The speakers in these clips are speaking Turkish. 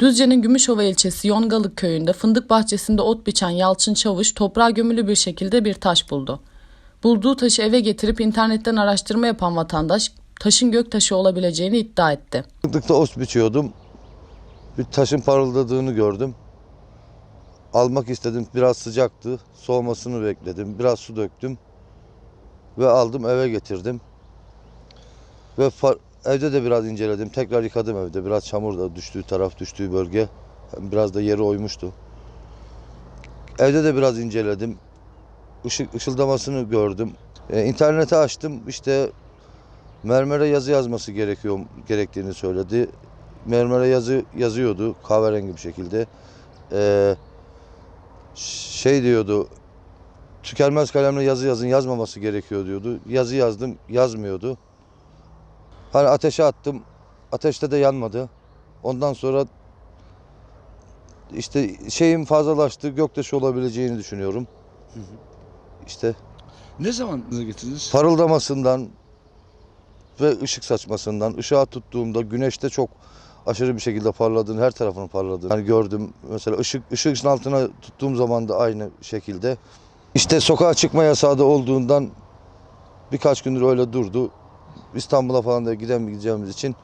Düzce'nin Gümüşova ilçesi Yongalık köyünde fındık bahçesinde ot biçen Yalçın Çavuş toprağa gömülü bir şekilde bir taş buldu. Bulduğu taşı eve getirip internetten araştırma yapan vatandaş taşın göktaşı olabileceğini iddia etti. Fındıkta ot biçiyordum. Bir taşın parıldadığını gördüm. Almak istedim. Biraz sıcaktı. Soğumasını bekledim. Biraz su döktüm. Ve aldım eve getirdim. Ve far- evde de biraz inceledim. Tekrar yıkadım evde. Biraz çamur da düştüğü taraf, düştüğü bölge. Biraz da yeri oymuştu. Evde de biraz inceledim. Işık, ışıldamasını gördüm. E, internete açtım. İşte mermere yazı yazması gerekiyor gerektiğini söyledi. Mermere yazı yazıyordu kahverengi bir şekilde. Ee, şey diyordu. Tükenmez kalemle yazı yazın yazmaması gerekiyor diyordu. Yazı yazdım yazmıyordu. Hani ateşe attım. Ateşte de yanmadı. Ondan sonra işte şeyim fazlalaştı. Göktaşı olabileceğini düşünüyorum. İşte Ne zaman getirdiniz? parıldamasından ve ışık saçmasından, ışığa tuttuğumda güneşte çok aşırı bir şekilde parladığını, her tarafının parladığını hani gördüm. Mesela ışık ışığın altına tuttuğum zaman da aynı şekilde. İşte sokağa çıkma yasağı da olduğundan birkaç gündür öyle durdu. İstanbul'a falan da giden gideceğimiz için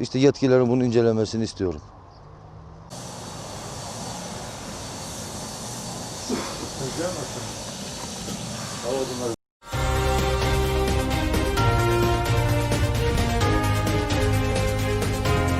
işte yetkililerin bunu incelemesini istiyorum.